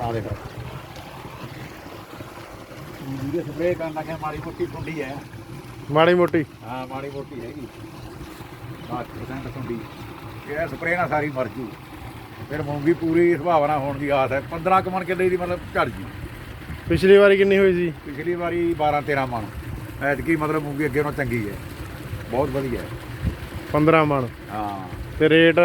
ਬਣਾ ਦੇ ਫਿਰ। ਵੀਡੀਓ ਸਪਰੇਅ ਕਰਨ ਲੱਗੇ ਮਾੜੀ ਮੋਟੀ ਟੁੰਡੀ ਹੈ। ਮਾੜੀ ਮੋਟੀ? ਹਾਂ ਮਾੜੀ ਮੋਟੀ ਹੈਗੀ। 10% ਟੁੰਡੀ ਇਹ ਸਪਰੇਅ ਨਾਲ ਸਾਰੀ ਮਰ ਜੂ। ਫਿਰ ਮੂੰਗੀ ਪੂਰੀ ਸੁਭਾਵਨਾ ਹੋਣ ਦੀ ਆਸ ਹੈ। 15 ਕੁ ਮਣ ਕਿੱਲੇ ਦੀ ਮਤਲਬ ਝੜ ਜੂ। ਪਿਛਲੀ ਵਾਰੀ ਕਿੰਨੀ ਹੋਈ ਸੀ? ਪਿਛਲੀ ਵਾਰੀ 12 13 ਮਣ। ਐਤਕੀ ਮਤਲਬ ਮੂੰਗੀ ਅੱਗੇ ਨਾਲੋਂ ਚੰਗੀ ਹੈ। ਬਹੁਤ ਵਧੀਆ ਹੈ। 15 ਮਣ। ਹਾਂ। ਤੇ ਰੇਟ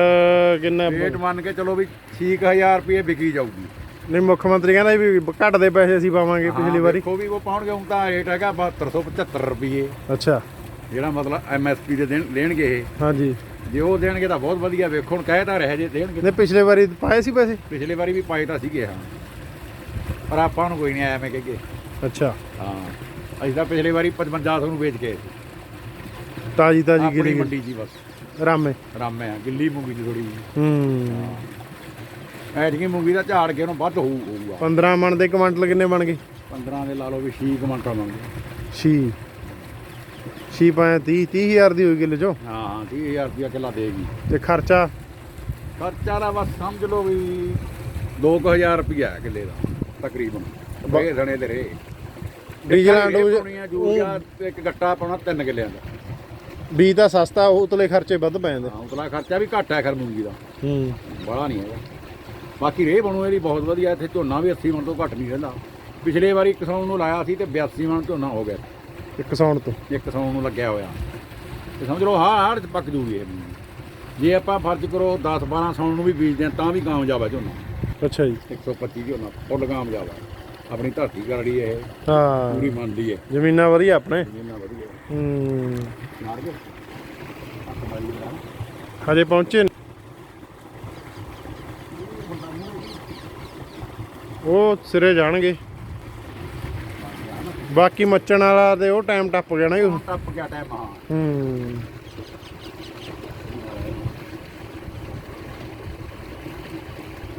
ਕਿੰਨਾ ਰੇਟ ਮੰਨ ਕੇ ਚਲੋ ਵੀ 6000 ਰੁਪਏ ਵਿਕੀ ਜਾਊਗੀ। ਨਹੀਂ ਮੁੱਖ ਮੰਤਰੀ ਕਹਿੰਦਾ ਸੀ ਵੀ ਘੱਟ ਦੇ ਪੈਸੇ ਅਸੀਂ ਪਾਵਾਂਗੇ ਪਿਛਲੀ ਵਾਰੀ। ਦੇਖੋ ਵੀ ਉਹ ਪਾਉਣਗੇ ਹੁਣ ਤਾਂ ਰੇਟ ਹੈਗਾ 7275 ਰੁਪਏ ਅੱਛਾ। ਜਿਹੜਾ ਮਤਲਬ ਐਮਐਸਪੀ ਦੇ ਦੇਣ- ਦੇਣਗੇ ਇਹ। ਹਾਂਜੀ। ਜੇ ਉਹ ਦੇਣਗੇ ਤਾਂ ਬਹੁਤ ਵਧੀਆ ਵੇਖੋ ਹੁਣ ਕਹਿ ਤਾਂ ਰਹੇ ਜੇ ਦੇਣਗੇ ਨੇ ਪਿਛਲੇ ਵਾਰੀ ਪਾਏ ਸੀ ਪੈਸੇ? ਪਿਛਲੇ ਵਾਰੀ ਵੀ ਪਾਏ ਤਾਂ ਸੀਗੇ ਹਾਂ। ਪਰ ਆਪਾਂ ਨੂੰ ਕੋਈ ਨਹੀਂ ਆਇਆ ਮੈਂ ਕਹੇ ਅੱਛਾ। ਹਾਂ। ਅਸੀਂ ਤਾਂ ਪਿਛਲੇ ਵਾਰੀ 5500 ਨੂੰ ਵੇਚ ਕੇ ਆਏ ਸੀ। ਤਾਜੀ ਤਾਜੀ ਆਪਣੀ ਗਿਰੀ ਮੰਡੀ ਜੀ ਬਸ। ਰਾਮੇ। ਰਾਮੇ ਆ ਗਿੱਲੀ ਮੂੰਗੀ ਦੀ ਥੋੜੀ ਹੂੰ। ਐਤਕੀ ਮੂੰਗੀ ਦਾ ਝਾੜ ਕੇ ਉਹਨੂੰ ਵੱਧ ਹੋਊ ਹੋਊਗਾ। 15 ਮਣ ਦੇ ਕੁਆਂਟਲ ਕਿੰਨੇ ਬਣ ਗਏ? 15 ਦੇ ਲਾ ਲਓ ਵੀ 6 ਕਮੰਟਾ ਮੰਗਦੇ ਛੀ। ਛੀ ਪਾਏ 30 30000 ਦੀ ਹੋਈ ਕਿਲੋ ਚੋਂ। ਹਾਂ ਹਾਂ 30000 ਰੁਪਇਆ ਕਿੱਲਾ ਦੇਗੀ ਤੇ ਖਰਚਾ? ਖਰਚਾ ਦਾ ਬਸ ਸਮਝ ਲਓ ਵੀ 2000 ਰੁਪਇਆ ਹੈ ਕਿੱਲੇ ਦਾ ਤਕਰੀਬਨ। ਬਗੇ ਧਣੇ ਤੇ ਰੇ ਡੀਜ਼ਲਾਂ ਡੂਜ ਜੂਰੀਆ ਤੇ ਇੱਕ ਗੱਟਾ ਪਾਉਣਾ 3 ਕਿੱਲਿਆਂ ਦਾ। ਬੀ ਤਾਂ ਸਸਤਾ ਉਹ ਉਤਲੇ ਖਰਚੇ ਵੱਧ ਪੈ ਜਾਂਦੇ। ਹਾਂ ਉਤਲਾ ਖਰਚਾ ਵੀ ਘੱਟ ਹੈ ਖਰ ਮੂੰਗੀ ਦਾ। ਹੂੰ। ਬੜਾ ਨਹੀਂ ਹੈਗਾ। ਬਾਕੀ ਰੇ ਬਣੂ ਇਹਦੀ ਬਹੁਤ ਵਧੀਆ ਇੱਥੇ ਝੋਨਾ ਵੀ 80 ਮਣ ਤੋਂ ਘੱਟ ਨਹੀਂ ਰਹਿੰਦਾ। ਪਿਛਲੇ ਵਾਰੀ ਕਿਸਾਨ ਨੂੰ ਲਾਇਆ ਸੀ ਤੇ 82 ਮਣ ਝੋਨਾ ਹੋ ਗਿਆ। ਇੱਕ ਸੌਣ ਤੋਂ? ਇੱਕ ਕਿਸਾਨ ਨੂੰ ਲੱਗਿਆ ਹੋਇਆ। ਤੇ ਸਮਝ ਲਓ ਹਾਂ ਹਾੜ ਚ ਪੱਕ ਜੂਗੀ ਇਹ। ਜੇ ਆਪਾਂ ਫਰਜ਼ ਕਰੋ 10 12 ਸੌਣ ਨੂੰ ਵੀ ਬੀਜਦੇ ਹਾਂ ਤਾਂ ਵੀ ਕਾਮਯਾਬ ਹੈ ਝੋਨਾ। ਅੱਛਾ ਜੀ। 125 ਝੋਨਾ ਫੁੱਲ ਕਾਮਯਾਬ ਹੈ ਆਪਣੀ ਧਰਤੀ ਕਰੜੀ ਇਹ। ਹਾਂ। ਪੂਰੀ ਮੰਨਦੀ ਹੈ। ਜ਼ਮੀਨਾਂ ਵਧੀਆ ਆਪਣੇ? ਜਿੰਨਾ ਵਧੀਆ। ਹੈ। ਮਾਰ ਗਏ ਹਜੇ ਪਹੁੰਚੇ ਨੀ। ਉਹ ਸਿਰੇ ਜਾਣਗੇ। ਬਾਕੀ ਮੱਚਣ ਵਾਲਾ ਤੇ ਉਹ ਟਾਈਮ ਟੱਪ ਗਿਆ ਨਾ ਉਹ। ਟੱਪ ਗਿਆ ਟਾਈਮ ਹਾਂ। ਹੂੰ।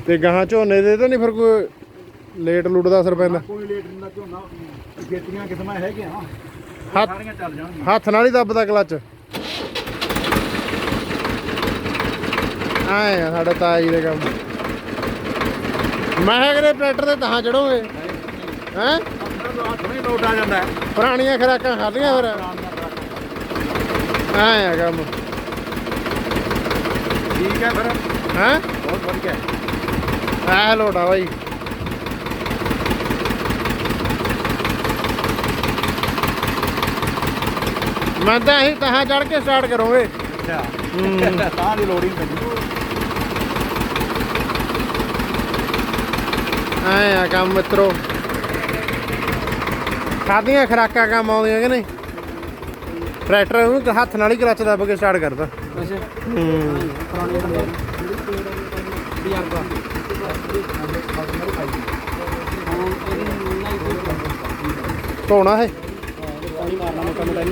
ਤੇ ਗਾਹਾਂ ਝੋਨੇ ਦੇ ਤਾਂ ਨਹੀਂ ਫਿਰ ਕੋਈ ਲੇਟ ਲੂਟ ਦਾ ਅਸਰ ਪੈਂਦਾ? ਕੋਈ ਲੇਟ ਨਹੀਂ ਦਾ ਝੋਨਾ ਖੇਤੀਆਂ ਕਿਸਮਾਂ ਹੈਗੀਆਂ ਹੱਥ- ਸਾਰੀਆਂ ਚੱਲ ਜਾਣਗੀਆਂ। ਹੱਥ ਨਾਲ ਹੀ ਦੱਬਦਾ ਕਲੱਚ। ਆਏ ਸਾਡਾ ਤਾਜੀ ਦੇ ਕੰਮ। ਮੈਂ ਕਿਹਾ ਕਿਤੇ ਟਰੈਕਟਰ ਤੇ ਤਾਂ ਚੜੋਗੇ ਹੈ? ਲੋਟ ਆ ਜਾਂਦਾ ਪੁਰਾਣੀਆਂ ਖਰਾਕਾਂ ਖਾਧੀਆਂ ਫਿਰ? ਆਏ ਆ ਕੰਮ। ਠੀਕ ਹੈ ਫਿਰ। ਹੈ? ਬਹੁਤ ਵਧੀਆ। ਆ ਲੋਟਾ ਬਾਈ। ਮੈਂ ਤਾਂ ਅਸੀਂ ਤਹਾਂ ਚੜ ਕੇ ਸਟਾਰਟ ਕਰੋਗੇ। ਅੱਛਾ। ਹੂੰ। ਤਾਂ ਦੀ ਲੋੜ ਹੀ ਨਹੀਂ ਆਏ ਆ ਕੰਮ ਮਿੱਤਰੋ। ਖਾਦੀਆਂ ਖਰਾਕਾਂ ਕੰਮ ਆਉਂਦੀਆਂ ਕਿ ਨਹੀਂ? ਟਰੈਕਟਰ ਤਾਂ ਹੱਥ ਨਾਲ ਹੀ ਕਲੱਚ ਦੱਬ ਕੇ ਸਟਾਰਟ ਕਰਦਾ ਅੱਛਾ। ਹੂੰ ਪੁਰਾਣੇ ਬੰਦੇ ਧੋਣਾ ਹੈ। ਪਾਣੀ ਮਾਰਨਾ ਮੋਟਾ ਮੋਟਾ